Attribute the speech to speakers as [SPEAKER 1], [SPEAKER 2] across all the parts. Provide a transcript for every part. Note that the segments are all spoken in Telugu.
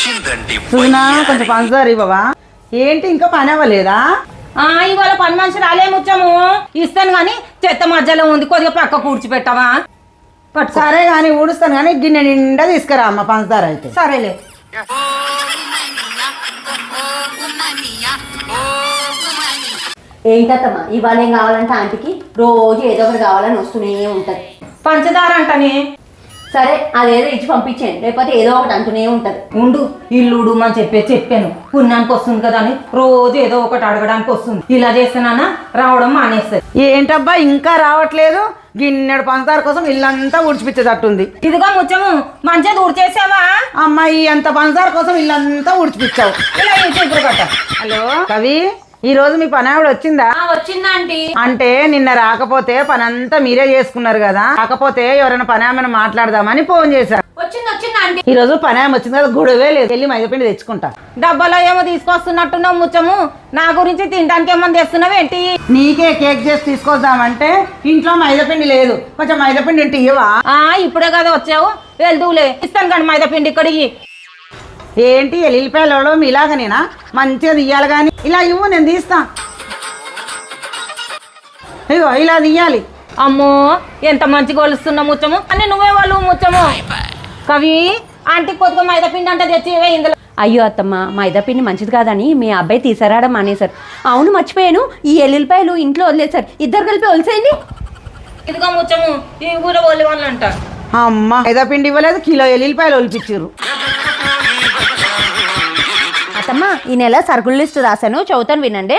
[SPEAKER 1] సుజనా కొంచెం పంచదార ఇవ్వవా ఏంటి ఇంకా పని అవ్వలేదా?
[SPEAKER 2] ఆ ఇవాళ పని మనిషి రాలే ముచ్చము. ఇస్తాను గాని చెత్త మధ్యలో ఉంది కొద్దిగా పక్క కూర్చిపెట్టవా? పట్టు
[SPEAKER 1] సరే కానీ ఊడుస్తాను కానీ గిన్నె నిండా తీసుకురా అమ్మ పంచదార అయితే.
[SPEAKER 2] సరేలే.
[SPEAKER 3] ఏంటత్తమ్మా ఇవాళ ఏం కావాలంటే ఆంటీకి? రోజు ఏదో ఒకటి కావాలని వస్తూనే ఉంటది.
[SPEAKER 2] పంచదార అంటనే.
[SPEAKER 3] సరే అదేదో ఇచ్చి పంపించేయండి. లేకపోతే ఏదో ఒకటి అంటూనే ఉంటది.
[SPEAKER 2] ఉండు ఇల్లుడు అని చెప్పే చెప్పాను. పుణ్యానికి వస్తుంది కదా అని రోజు ఏదో ఒకటి అడగడానికి వస్తుంది. ఇలా చేస్తున్నానా రావడం మానేస్తుంది
[SPEAKER 1] ఏంటబ్బా ఇంకా రావట్లేదు? గిన్నెడు పంచదార కోసం ఇల్లంతా ఊడ్చిపిచ్చేటట్టుంది.
[SPEAKER 2] ఇదిగో ముచ్చము మంచిగా దూరు చేసావా
[SPEAKER 1] అమ్మాయి అంత పంచదార కోసం ఇల్లంతా ఊడ్చిపిచ్చావు.
[SPEAKER 2] ఇలా ఇంటి ఇప్పుడు కట్ట.
[SPEAKER 1] హలో కవి? ఈ రోజు మీ పని ఆవిడ వచ్చిందా?
[SPEAKER 3] వచ్చిందా
[SPEAKER 1] అంటే నిన్న రాకపోతే పని అంతా మీరే చేసుకున్నారు కదా. కాకపోతే ఎవరైనా పని ఆమెను మాట్లాడదామని ఫోన్ చేశారు.
[SPEAKER 3] వచ్చింది వచ్చింది ఆంటీ.
[SPEAKER 1] ఈ రోజు పని ఆమె వచ్చింది కదా గొడవే లేదు. వెళ్ళి మైదపిండి తెచ్చుకుంటా.
[SPEAKER 2] డబ్బాలో ఏమో తీసుకొస్తున్నట్టున్నావు ముచ్చము. నా గురించి తినడానికి ఏమన్నా తెస్తున్నావు ఏంటి?
[SPEAKER 1] నీకే కేక్ చేసి తీసుకొద్దామంటే ఇంట్లో మైదాపిండి లేదు. కొంచెం మైదాపిండి ఉంటే ఇవ్వవా
[SPEAKER 2] ఆ ఇప్పుడే కదా వచ్చావు. వెళ్దూలే ఇస్తాను కానీ మైదా పిండి ఇక్కడికి.
[SPEAKER 1] ఏంటి ఎల్లిపాయలలో ఇలాగనేనా మంచిగా తీయాలి కానీ ఇలా ఇవ్వు నేను తీస్తా. ఇగో ఇలా తీయాలి.
[SPEAKER 2] అమ్మో ఎంత మంచి కొలుస్తున్నా ముచ్చము. అని నువ్వే వాళ్ళు ముచ్చము. కవి ఆంటీ కొద్దిగా మైదా పిండి అంటే తెచ్చి ఇవే ఇందులో.
[SPEAKER 3] అయ్యో అత్తమ్మ మైదా పిండి మంచిది కాదని మీ అబ్బాయి తీసారాడం మానేశారు. అవును మర్చిపోయాను. ఈ ఎల్లుల్లిపాయలు ఇంట్లో వదిలేశారు. ఇద్దరు కలిపి వదిలేసేయండి
[SPEAKER 2] ఇదిగో ముచ్చము ఈ ఊర వాళ్ళు వాళ్ళు అంట
[SPEAKER 1] అమ్మ మైదాపిండి ఇవ్వలేదు కిలో ఎల్లిపాయలు ఒలిపించారు
[SPEAKER 3] అత్తమ్మ ఈ నెల సరుకుల లిస్ట్ రాశాను. చదువుతాను వినండి.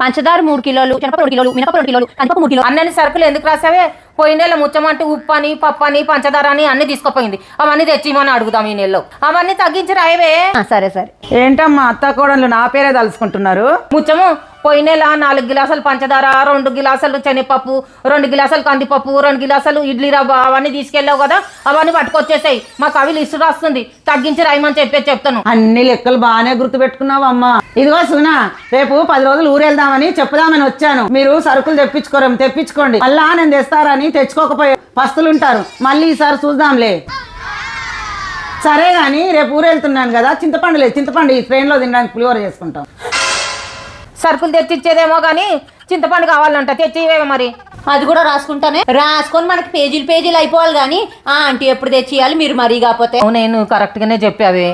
[SPEAKER 3] పంచదార మూడు కిలోలు రెండు కిలోలు మినపప్పు రెండు కిలోలు కందిపప్పు మూడు కిలోలు.
[SPEAKER 2] అన్నని సరుకులు ఎందుకు రాసావే? పోయిన నెల ముచ్చమంటే ఉప్పు అని పప్పు అని పంచదార అని అన్ని తీసుకుపోయింది. అవన్నీ తెచ్చిమని అడుగుదాం ఈ నెలలో. అవన్నీ తగ్గించి రాయవే.
[SPEAKER 3] సరే సరే.
[SPEAKER 1] ఏంటమ్మా అత్త కోడళ్ళు నా పేరే తలుసుకుంటున్నారు
[SPEAKER 2] ముచ్చము పోయిన నెల నాలుగు గిలాసులు పంచదార రెండు గిలాసులు శనగపప్పు రెండు గిలాసులు కందిపప్పు రెండు గిలాసులు ఇడ్లీ రవ్వ అవన్నీ తీసుకెళ్ళావు కదా అవన్నీ పట్టుకొచ్చేసాయి. మాకు అవి లిస్టు రాస్తుంది. తగ్గించి రాయమని చెప్పేసి చెప్తాను.
[SPEAKER 1] అన్ని లెక్కలు బాగానే గుర్తు పెట్టుకున్నావు అమ్మా. ఇదిగో సునా రేపు పది రోజులు ఊరెళ్దామని చెప్పుదామని వచ్చాను. మీరు సరుకులు తెప్పించుకోరం తెప్పించుకోండి. మళ్ళా నేను తెస్తారని తెచ్చుకోకపోయే పస్తులుంటారు. మళ్ళీ ఈసారి చూద్దాంలే. సరే గాని రేపు ఊరెళ్తున్నాను కదా చింతపండు లేదు చింతపండు ఈ ట్రైన్లో తినడానికి పులిహోర చేసుకుంటాం.
[SPEAKER 2] సరుకులు తెచ్చిచ్చేదేమో కానీ చింతపండు కావాలంట తెచ్చి ఇవ్వేవే మరి?
[SPEAKER 3] అది కూడా రాసుకుంటానే. రాసుకొని మనకి పేజీలు పేజీలు అయిపోవాలి కానీ ఆ ఆంటీ ఎప్పుడు తెచ్చియాలి మీరు మరీ కాకపోతే.
[SPEAKER 2] నేను కరెక్ట్గానే చెప్పావే.